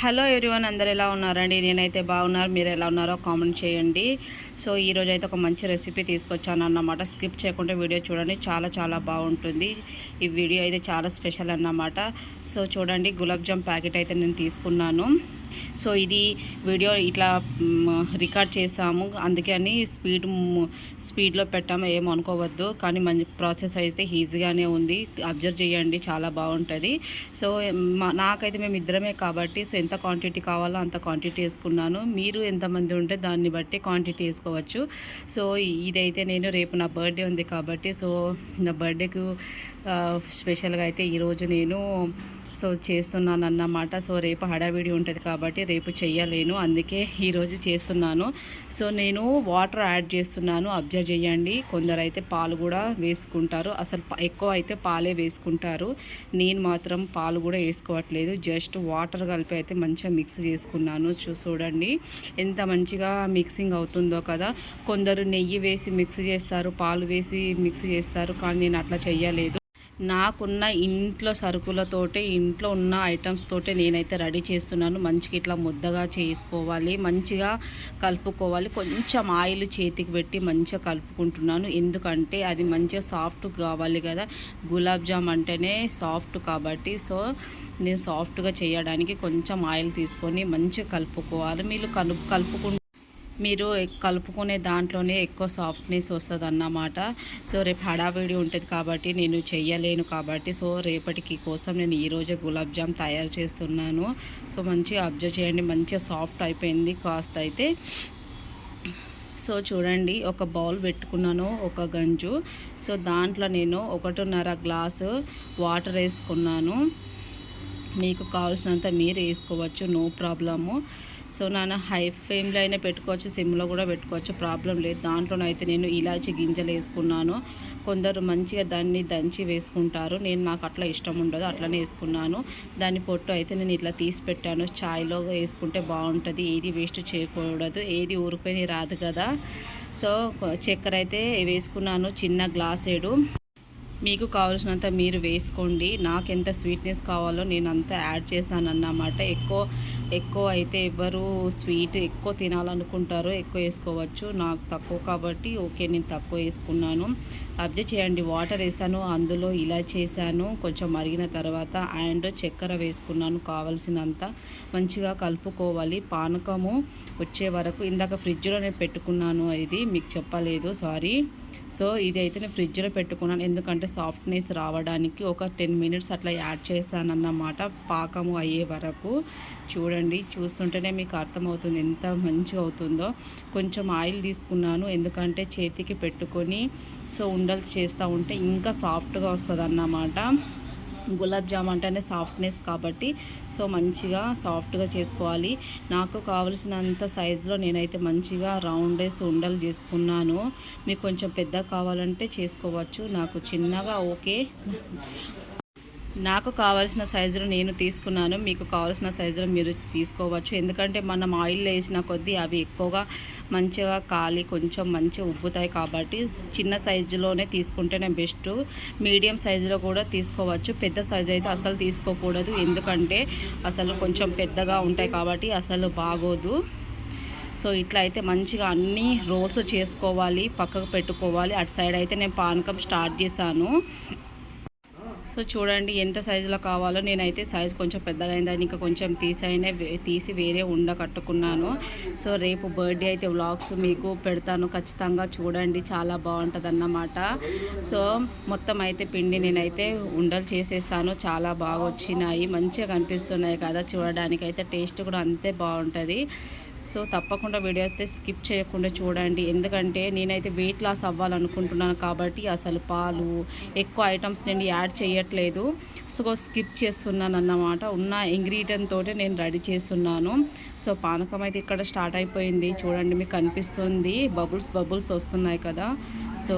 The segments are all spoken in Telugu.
హలో ఎవ్రీవన్ అందరు ఎలా ఉన్నారండి? నేనైతే బాగున్నారు మీరు ఎలా ఉన్నారో కామెంట్ చేయండి. సో ఈరోజు అయితే ఒక మంచి రెసిపీ తీసుకొచ్చాను అన్నమాట స్కిప్ చేయకుండా వీడియో చూడండి చాలా చాలా బాగుంటుంది. ఈ వీడియో అయితే చాలా స్పెషల్ అన్నమాట. సో చూడండి గులాబ్ జామ్ ప్యాకెట్ అయితే నేను తీసుకున్నాను. సో ఇది వీడియో ఇట్లా రికార్డ్ చేసాము. అందుకని స్పీడ్ స్పీడ్లో పెట్టాము. ఏమనుకోవద్దు అనుకోవద్దు. కానీ మంచి ప్రాసెస్ అయితే ఈజీగానే ఉంది. అబ్జర్వ్ చేయండి. చాలా బాగుంటుంది. సో మా- నాకైతే మేము ఇద్దరమే కాబట్టి సో ఎంత క్వాంటిటీ కావాలో అంత క్వాంటిటీ వేసుకున్నాను. మీరు ఎంతమంది ఉంటే దాన్ని బట్టి క్వాంటిటీ వేసుకోవచ్చు. సో ఇదైతే నేను రేపు నా బర్త్డే ఉంది కాబట్టి సో నా బర్త్డేకు స్పెషల్గా అయితే ఈరోజు నేను సో చేస్తున్నాను అన్నమాట సో రేపు హడావిడి ఉంటుంది కాబట్టి రేపు చేయలేను అందుకే ఈరోజు చేస్తున్నాను. సో నేను వాటర్ యాడ్ చేస్తున్నాను. అబ్జర్వ్ చేయండి. కొందరు అయితే పాలు కూడా వేసుకుంటారు. అసలు ఎక్కువ అయితే పాలే వేసుకుంటారు. నేను మాత్రం పాలు కూడా వేసుకోవట్లేదు. జస్ట్ వాటర్ కలిపి అయితే మంచిగా మిక్స్ చేసుకున్నాను. చూ చూడండి. ఎంత మంచిగా మిక్సింగ్ అవుతుందో కదా. కొందరు నెయ్యి వేసి మిక్స్ చేస్తారు పాలు వేసి మిక్స్ చేస్తారు. కానీ నేను అట్లా చెయ్యలేదు. నాకున్న ఇంట్లో సరుకులతోటే ఇంట్లో ఉన్న ఐటమ్స్ తోటే నేనైతే రెడీ చేస్తున్నాను. మంచిగా ఇట్లా ముద్దగా చేసుకోవాలి మంచిగా కలుపుకోవాలి. కొంచెం ఆయిల్ చేతికి పెట్టి మంచిగా కలుపుకుంటున్నాను. ఎందుకంటే అది మంచిగా సాఫ్ట్ కావాలి కదా. గులాబ్ జామ్ అంటేనే సాఫ్ట్ కాబట్టి సో నేను సాఫ్ట్గా చేయడానికి కొంచెం ఆయిల్ తీసుకొని మంచిగా కలుపుకోవాలి. మీరు కలుపు కలుపుకుంటే మీరు కలుపుకునే దాంట్లోనే ఎక్కువ సాఫ్ట్నెస్ వస్తుంది అన్నమాట సో రేపు హడావిడి ఉంటుంది కాబట్టి నేను చెయ్యలేను కాబట్టి సో రేపటికి కోసం నేను ఈరోజే గులాబ్ జామ్ తయారు చేస్తున్నాను. సో మంచిగా అబ్జర్వ్ చేయండి. మంచిగా సాఫ్ట్ అయిపోయింది కాస్త అయితే. సో చూడండి ఒక బౌల్ పెట్టుకున్నాను ఒక గంజు. సో దాంట్లో నేను ఒకటిన్నర గ్లాసు వాటర్ వేసుకున్నాను. మీకు కావాల్సినంత మీరు వేసుకోవచ్చు నో ప్రాబ్లము. సో నాన్న హై ఫ్లేమ్లో అయినా పెట్టుకోవచ్చు సిమ్లో కూడా పెట్టుకోవచ్చు ప్రాబ్లం లేదు. దాంట్లోనైతే నేను ఇలాచి గింజలు వేసుకున్నాను. కొందరు మంచిగా దాన్ని దంచి వేసుకుంటారు. నేను నాకు అట్లా ఇష్టం ఉండదు అట్లనే వేసుకున్నాను. దాని పొట్టు అయితే నేను ఇట్లా తీసి పెట్టాను. చాయ్లో వేసుకుంటే బాగుంటుంది. ఏది వేస్ట్ చేయకూడదు ఏది ఊరిపోయి రాదు కదా. సో చక్కెర అయితే వేసుకున్నాను చిన్న గ్లాసేడు. మీకు కావాల్సినంత మీరు వేసుకోండి. నాకు ఎంత స్వీట్నెస్ కావాలో నేను అంతా యాడ్ చేశాను అన్నమాట ఎక్కువ ఎక్కువ అయితే ఎవరు స్వీట్ ఎక్కువ తినాలనుకుంటారో ఎక్కువ వేసుకోవచ్చు. నాకు తక్కువ కాబట్టి ఓకే నేను తక్కువ వేసుకున్నాను. అబ్జర్వ్ చేయండి. వాటర్ వేసాను అందులో ఇలా చేశాను కొంచెం మరిగిన తర్వాత అండ్ చక్కెర వేసుకున్నాను కావలసినంత. మంచిగా కలుపుకోవాలి. పానకము వచ్చే వరకు ఇందాక ఫ్రిడ్జ్లో నేను పెట్టుకున్నాను ఇది మీకు చెప్పలేదు సారీ సో ఇది అయితే నేను ఫ్రిడ్జ్లో పెట్టుకున్నాను. ఎందుకంటే సాఫ్ట్నెస్ రావడానికి ఒక టెన్ మినిట్స్ అట్లా యాడ్ చేశానన్నమాట పాకము అయ్యే వరకు. చూడండి చూస్తుంటేనే మీకు అర్థమవుతుంది ఎంత మంచిగా అవుతుందో. కొంచెం ఆయిల్ తీసుకున్నాను ఎందుకంటే చేతికి పెట్టుకొని సో ఉండలు చేస్తూ ఉంటే ఇంకా సాఫ్ట్గా వస్తుంది అన్నమాట గులాబ్ జామ్ అంటేనే సాఫ్ట్నెస్ కాబట్టి సో మంచిగా సాఫ్ట్గా చేసుకోవాలి. నాకు కావలసినంత సైజులో నేనైతే మంచిగా రౌండెస్ ఉండలు చేసుకున్నాను. మీకు కొంచెం పెద్ద కావాలంటే చేసుకోవచ్చు. నాకు చిన్నగా ఓకే. నాకు కావాల్సిన సైజులో నేను తీసుకున్నాను. మీకు కావాల్సిన సైజులో మీరు తీసుకోవచ్చు. ఎందుకంటే మనం ఆయిల్ వేసిన కొద్దీ అవి ఎక్కువగా మంచిగా కాలి కొంచెం మంచిగా ఉబ్బుతాయి కాబట్టి చిన్న సైజులోనే తీసుకుంటేనే బెస్ట్. మీడియం సైజులో కూడా తీసుకోవచ్చు. పెద్ద సైజు అయితే అసలు తీసుకోకూడదు. ఎందుకంటే అసలు కొంచెం పెద్దగా ఉంటాయి కాబట్టి అసలు బాగోదు. సో ఇట్లా అయితే మంచిగా అన్ని రోల్స్ చేసుకోవాలి పక్కకు పెట్టుకోవాలి. అటు సైడ్ అయితే నేను పానకం స్టార్ట్ చేశాను. సో చూడండి ఎంత సైజులో కావాలో. నేనైతే సైజ్ కొంచెం పెద్దగా అయిందని ఇంకా కొంచెం తీసైనా తీసి వేరే ఉండ కట్టుకున్నాను. సో రేపు బర్త్డే అయితే వ్లాగ్స్ మీకు పెడతాను. ఖచ్చితంగా చూడండి. చాలా బాగుంటుంది అన్నమాట సో మొత్తం అయితే పిండి నేనైతే ఉండలు చేసేస్తాను. చాలా బాగా వచ్చినాయి. మంచిగా కనిపిస్తున్నాయి కదా. చూడడానికి అయితే టేస్ట్ కూడా అంతే బాగుంటుంది. సో తప్పకుండా వీడియో అయితే స్కిప్ చేయకుండా చూడండి. ఎందుకంటే నేనైతే వెయిట్ లాస్ అవ్వాలనుకుంటున్నాను కాబట్టి అసలు పాలు ఎక్కువ ఐటమ్స్ నేను యాడ్ చేయట్లేదు. సో స్కిప్ చేస్తున్నాను అన్నమాట. ఉన్న ఇంగ్రీడియంట్ తోటే నేను రెడీ చేస్తున్నాను. సో పానకం అయితే ఇక్కడ స్టార్ట్ అయిపోయింది. చూడండి మీకు కనిపిస్తుంది. బబుల్స్ బబుల్స్ వస్తున్నాయి కదా. సో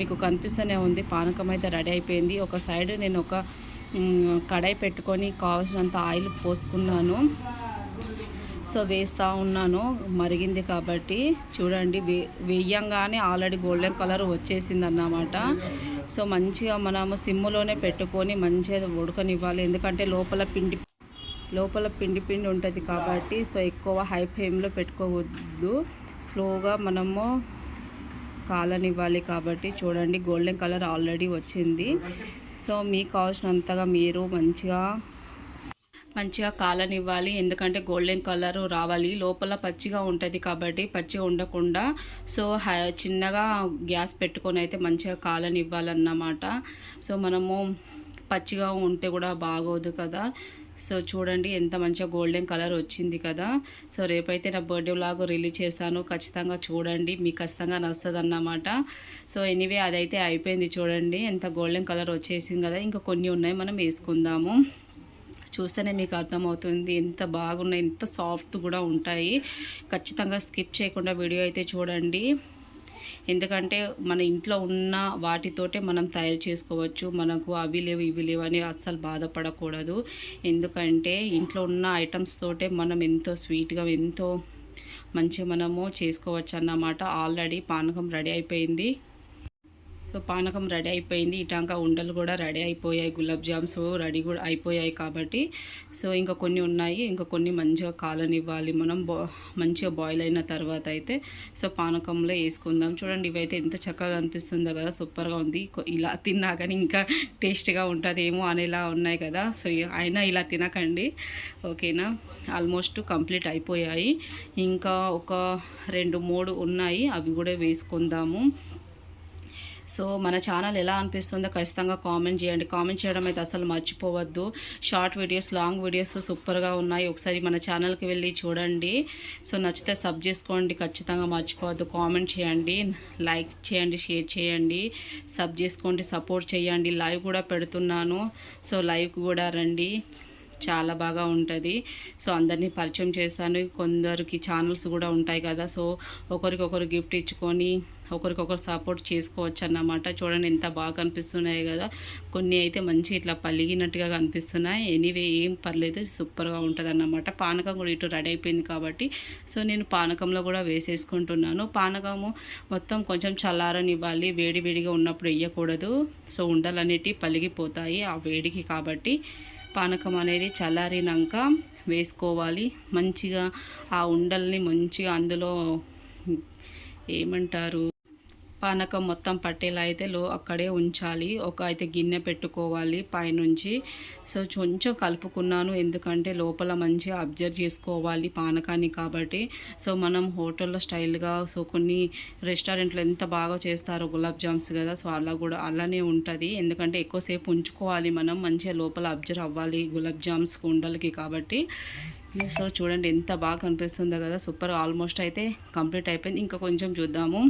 మీకు కనిపిస్తూనే ఉంది. పానకం అయితే రెడీ అయిపోయింది. ఒక సైడ్ నేను ఒక కడాయి పెట్టుకొని కావాల్సినంత ఆయిల్ పోసుకున్నాను. సో వేస్తూ ఉన్నాను మరిగింది కాబట్టి. చూడండి వే వేయంగానే ఆల్రెడీ గోల్డెన్ కలర్ వచ్చేసింది అన్నమాట సో మంచిగా మనము సిమ్ములోనే పెట్టుకొని మంచిగా ఉడకనివ్వాలి. ఎందుకంటే లోపల పిండి లోపల పిండి పిండి ఉంటుంది కాబట్టి సో ఎక్కువ హై ఫ్లేమ్లో పెట్టుకోవద్దు. స్లోగా మనము కాలనివ్వాలి కాబట్టి చూడండి గోల్డెన్ కలర్ ఆల్రెడీ వచ్చింది. సో మీకు కావాల్సినంతగా మీరు మంచిగా మంచిగా కాలనివ్వాలి. ఎందుకంటే గోల్డెన్ కలర్ రావాలి. లోపల పచ్చిగా ఉంటుంది కాబట్టి పచ్చిగా ఉండకుండా సో చిన్నగా గ్యాస్ పెట్టుకొని అయితే మంచిగా కాలనివ్వాలన్నమాట. సో మనము పచ్చిగా ఉంటే కూడా బాగోదు కదా. సో చూడండి ఎంత మంచిగా గోల్డెన్ కలర్ వచ్చింది కదా. సో రేపైతే నా బర్త్డే లాగా రిలీజ్ చేస్తాను. ఖచ్చితంగా చూడండి. మీకు ఖచ్చితంగా నస్తుంది అన్నమాట సో ఎనీవే అదైతే అయిపోయింది చూడండి. ఎంత గోల్డెన్ కలర్ వచ్చేసింది కదా. ఇంకా కొన్ని ఉన్నాయి మనం వేసుకుందాము. చూస్తేనే మీకు అర్థమవుతుంది. ఎంత బాగున్నాయి ఎంత సాఫ్ట్ కూడా ఉంటాయి. ఖచ్చితంగా స్కిప్ చేయకుండా వీడియో అయితే చూడండి. ఎందుకంటే మన ఇంట్లో ఉన్న వాటితోటే మనం తయారు చేసుకోవచ్చు. మనకు అవి లేవు ఇవి లేవు అని అస్సలు బాధపడకూడదు. ఎందుకంటే ఇంట్లో ఉన్న ఐటమ్స్ తోటే మనం ఎంతో స్వీట్గా ఎంతో మంచిగా మనము చేసుకోవచ్చు అన్నమాట. ఆల్రెడీ పానకం రెడీ అయిపోయింది. సో పానకం రెడీ అయిపోయింది. ఇటాంక ఉండలు కూడా రెడీ అయిపోయాయి. గులాబ్ జామ్స్ రెడీ కూడా అయిపోయాయి కాబట్టి. సో ఇంకా కొన్ని ఉన్నాయి. ఇంకా కొన్ని మంచిగా కాలనివ్వాలి. మనం మంచిగా బాయిల్ అయిన తర్వాత అయితే సో పానకంలో వేసుకుందాం. చూడండి ఇవైతే ఎంత చక్కగా అనిపిస్తుందో కదా. సూపర్గా ఉంది. ఇలా తిన్నా కానీ ఇంకా టేస్ట్గా ఉంటుందేమో అనేలా ఉన్నాయి కదా. సో అయినా ఇలా తినకండి. ఓకేనా? ఆల్మోస్ట్ కంప్లీట్ అయిపోయాయి. ఇంకా ఒక రెండు మూడు ఉన్నాయి. అవి కూడా వేసుకుందాము. సో మన ఛానల్ ఎలా అనిపిస్తుందో ఖచ్చితంగా కామెంట్ చేయండి. కామెంట్ చేయడం అయితే అసలు మర్చిపోవద్దు. షార్ట్ వీడియోస్ లాంగ్ వీడియోస్ సూపర్గా ఉన్నాయి. ఒకసారి మన ఛానల్కి వెళ్ళి చూడండి. సో నచ్చితే సబ్ చేసుకోండి. ఖచ్చితంగా మర్చిపోవద్దు. కామెంట్ చేయండి. లైక్ చేయండి షేర్ చేయండి. సబ్ చేసుకోండి సపోర్ట్ చేయండి. లైవ్ కూడా పెడుతున్నాను. సో లైవ్ కూడా రండి. చాలా బాగా ఉంటుంది. సో అందరినీ పరిచయం చేస్తాను. కొందరికి ఛానల్స్ కూడా ఉంటాయి కదా. సో ఒకరికొకరు గిఫ్ట్ ఇచ్చుకొని ఒకరికొకరు సపోర్ట్ చేసుకోవచ్చు అన్నమాట చూడండి ఎంత బాగా కనిపిస్తున్నాయి కదా. కొన్ని అయితే మంచి ఇట్లా పలిగినట్టుగా కనిపిస్తున్నాయి. ఎనీవే ఏం పర్లేదు సూపర్గా ఉంటుంది అన్నమాట పానకం కూడా ఇటు రెడీ అయిపోయింది కాబట్టి. సో నేను పానకంలో కూడా వేసేసుకుంటున్నాను. పానకము మొత్తం కొంచెం చల్లారనివ్వాలి. వేడి వేడిగా ఉన్నప్పుడు వేయకూడదు. సో ఉండలన్నిటి పలిగిపోతాయి ఆ వేడికి కాబట్టి. పానకం అనేది చల్లారినాక వేసుకోవాలి. మంచిగా ఆ ఉండల్ని మంచిగా అందులో ఏమంటారు? పానకం మొత్తం పట్టేలా అయితే లో అక్కడే ఉంచాలి. ఒక అయితే గిన్నె పెట్టుకోవాలి పైనుంచి. సో కొంచెం కలుపుకున్నాను. ఎందుకంటే లోపల మంచిగా అబ్జర్వ్ చేసుకోవాలి పానకాన్ని కాబట్టి. సో మనం హోటల్లో స్టైల్గా సో కొన్ని రెస్టారెంట్లో ఎంత బాగా చేస్తారో గులాబ్ జామ్స్ కదా సో అలా కూడా అలానే ఉంటుంది. ఎందుకంటే ఎక్కువసేపు ఉంచుకోవాలి మనం. మంచిగా లోపల అబ్జర్వ్ అవ్వాలి గులాబ్ జామ్స్ కుండలకి కాబట్టి. సో చూడండి ఎంత బాగా కనిపిస్తుందో కదా సూపర్ ఆల్మోస్ట్ అయితే కంప్లీట్ అయిపోయింది. ఇంకా కొంచెం చూద్దాము.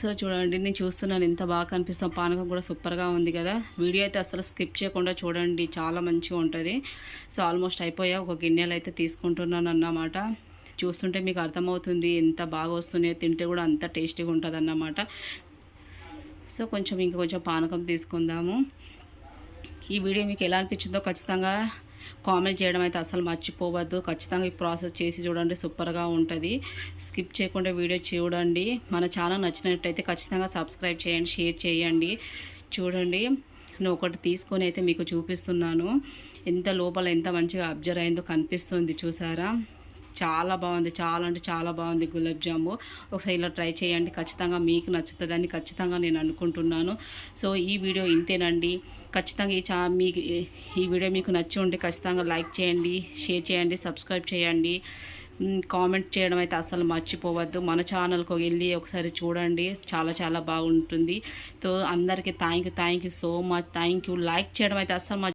సో చూడండి నేను చూస్తున్నాను ఎంత బాగా కనిపిస్తాం పానకం కూడా సూపర్గా ఉంది కదా. వీడియో అయితే అసలు స్కిప్ చేయకుండా చూడండి చాలా మంచిగా ఉంటుంది. సో ఆల్మోస్ట్ అయిపోయా ఒక గిన్నెలు అయితే తీసుకుంటున్నాను అన్నమాట. చూస్తుంటే మీకు అర్థమవుతుంది ఎంత బాగా వస్తున్నాయో తింటే కూడా అంత టేస్టీగా ఉంటుంది అన్నమాట. సో కొంచెం ఇంకా కొంచెం పానకం తీసుకుందాము. ఈ వీడియో మీకు ఎలా అనిపించిందో ఖచ్చితంగా కామెంట్ చేయడం అయితే అసలు మర్చిపోవద్దు. ఖచ్చితంగా ఈ ప్రాసెస్ చేసి చూడండి సూపర్గా ఉంటుంది. స్కిప్ చేయకుండా వీడియో చూడండి. మన ఛానల్ నచ్చినట్టయితే ఖచ్చితంగా సబ్స్క్రైబ్ చేయండి షేర్ చేయండి. చూడండి నేను ఒకటి తీసుకొని అయితే మీకు చూపిస్తున్నాను. ఎంత లోపల ఎంత మంచిగా అబ్జర్వ్ అయిందో కనిపిస్తుంది చూసారా? చాలా బాగుంది. చాలా అంటే చాలా బాగుంది గులాబ్ జాము. ఒకసారి ఇలా ట్రై చేయండి. ఖచ్చితంగా మీకు నచ్చుతుందని ఖచ్చితంగా నేను అనుకుంటున్నాను. సో ఈ వీడియో ఇంతేనండి. ఖచ్చితంగా ఈ చా మీకు ఈ వీడియో మీకు నచ్చి ఉంటే ఖచ్చితంగా లైక్ చేయండి షేర్ చేయండి సబ్స్క్రైబ్ చేయండి. కామెంట్ చేయడం అయితే అసలు మర్చిపోవద్దు. మన ఛానల్కి వెళ్ళి ఒకసారి చూడండి. చాలా చాలా బాగుంటుంది. సో అందరికీ thank you thank you so much. Thank you. Like చేయడం అయితే అసలు